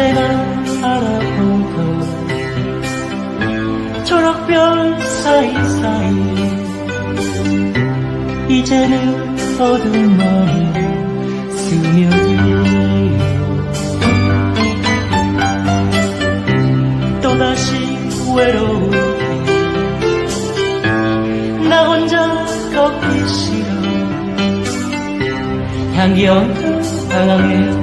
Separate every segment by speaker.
Speaker 1: 언제나 알아보고 초록별 사이사이 이제는 어둠 머리 스며들고 또다시 외로운 나 혼자 걷기 싫어. 향기 언뜻 방황해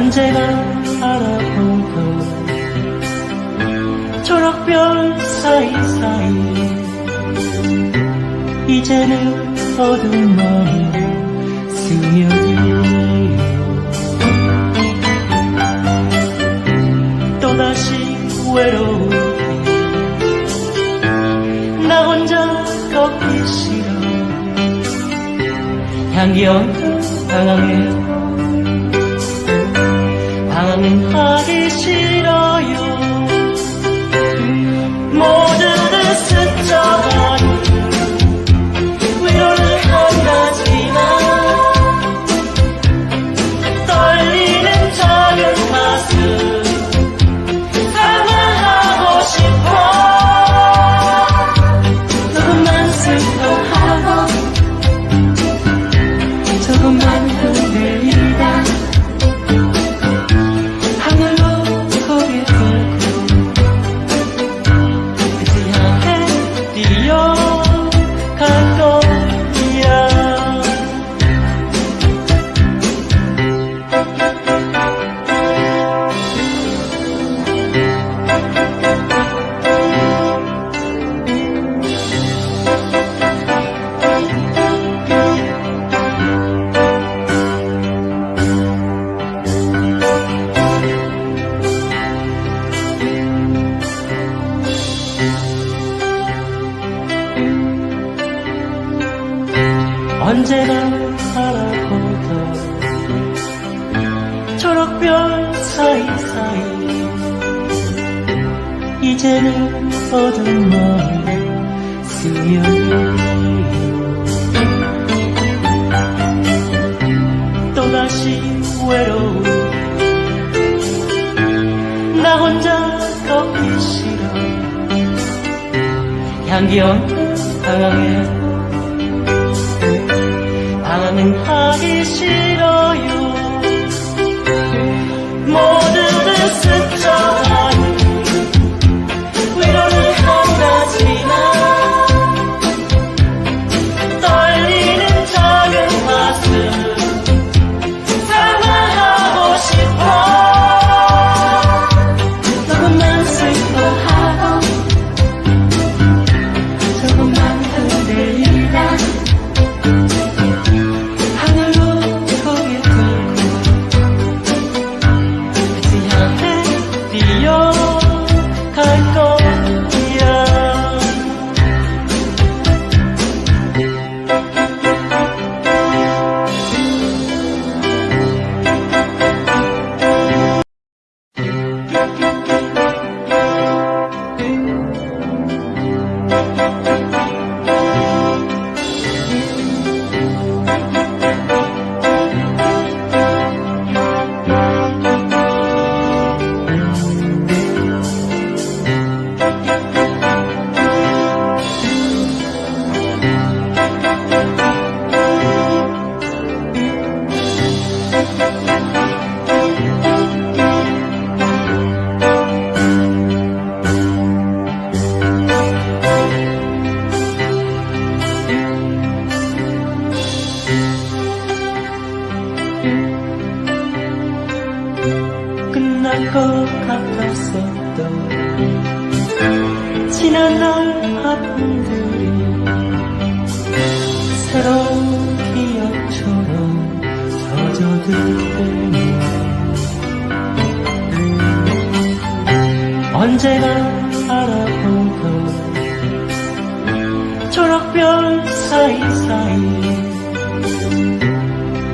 Speaker 1: 언제나 알아보던 초록별 사이사이 이제는 어둠 머리 스며들고 또다시 외로움 나 혼자 걷기 싫어. 향기 엉큼 방황해 等他。 언제나 바라보던 초록별 사이사이. 이제는 어둠 머리 스며요 또다시 외로운 나 혼자 걷기 싫어. 향기 없는 방황에 방황은 하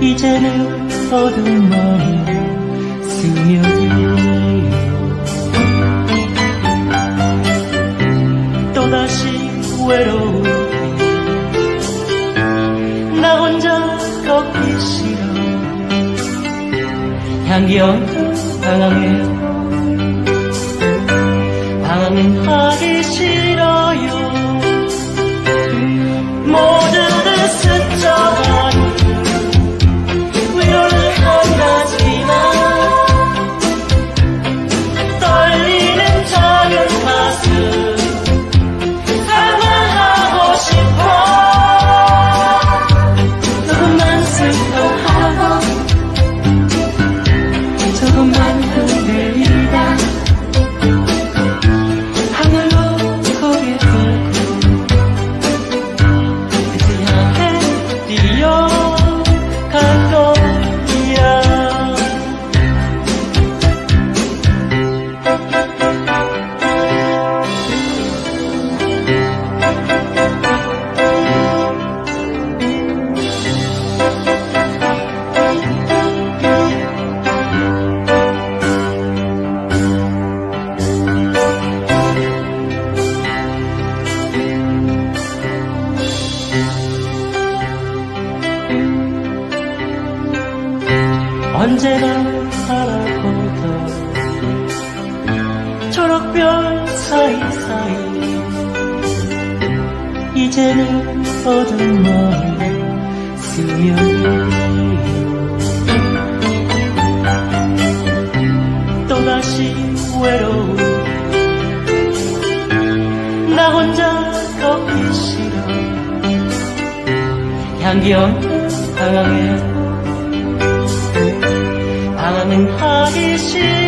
Speaker 1: 이제는 어둠 머리 스며요 또다시 외로운 나 혼자 걷기 싫어. 향기 없는 방황에 이제는 어둠 머리 스며요. 또다시 외로운 나 혼자 걷기 싫어. 향기 없는 방황에 방황은 하기 싫어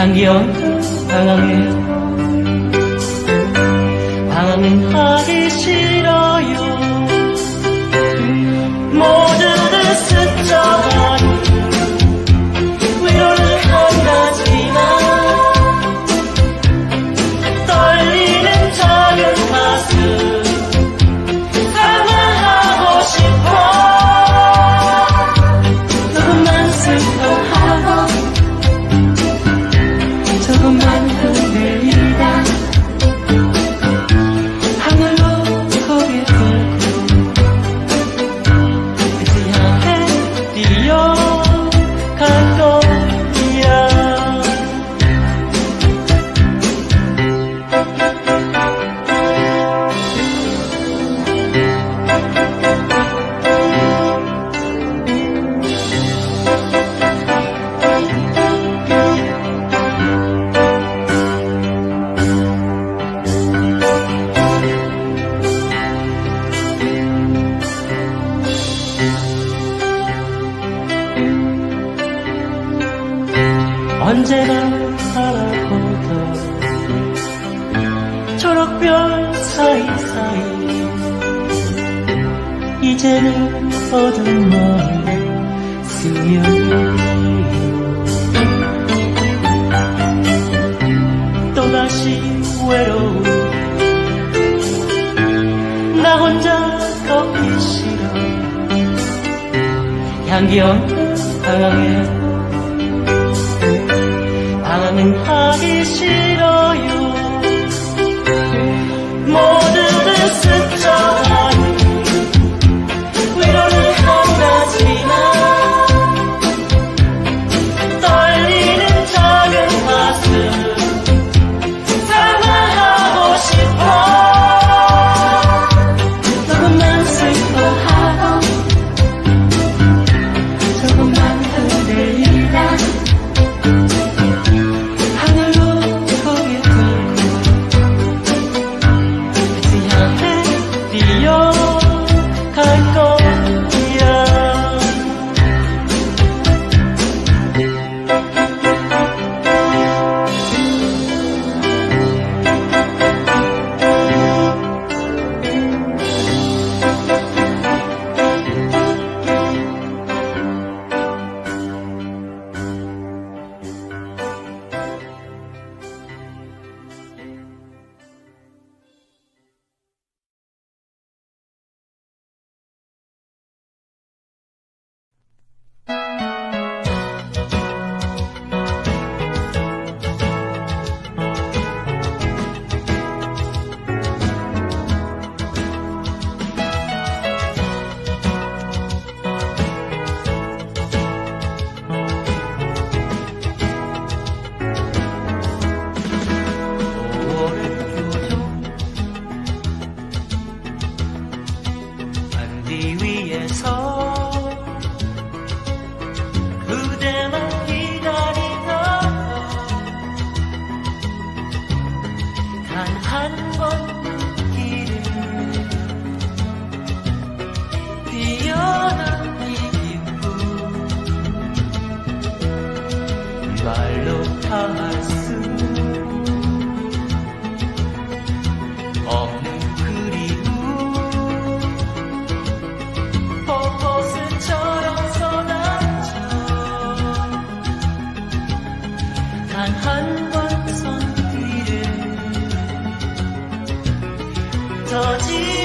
Speaker 1: 향기 얹혀 방황해. 방황해 하리 없이 외로운 나 혼자 걷기 싫어. 향기 없는 방황에 방황은 하기 싫어. see.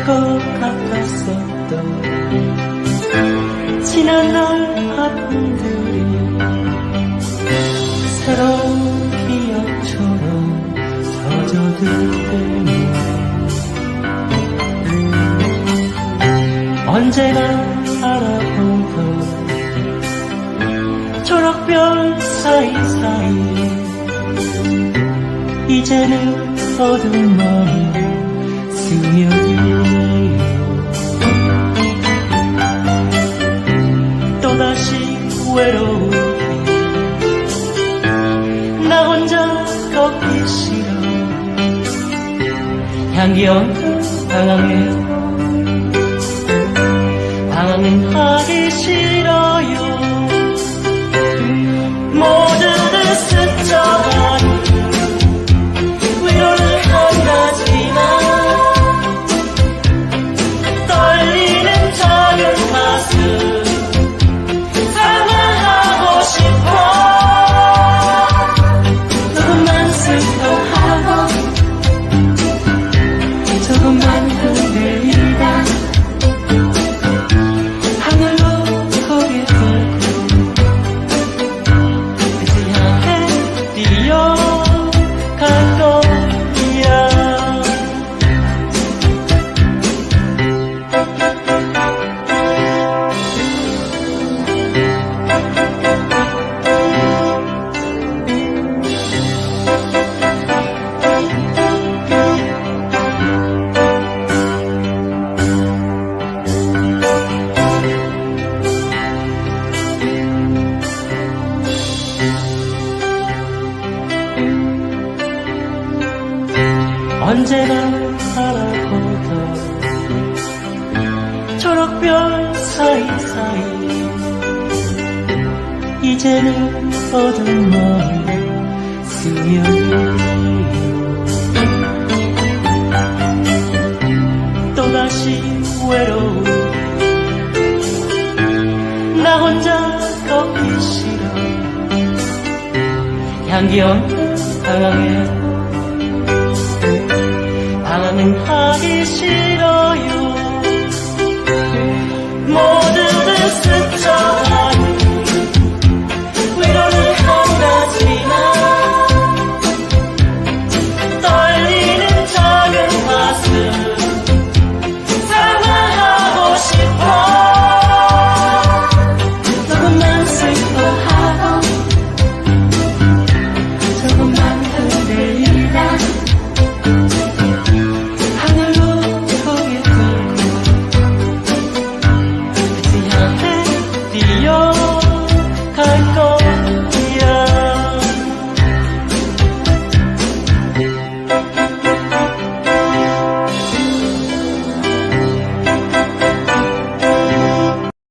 Speaker 1: 것 같았었던 지난 날 아픔들이 새로운
Speaker 2: 기억처럼 터져들 때
Speaker 1: 언제나 알아보던 초록별 사이사이 이제는 어둠 머리 스며들 외로움. 나 혼자 걷기 싫어. 향기 없는 방황에 방황하기 싫어요. 나는 하기 싫어요.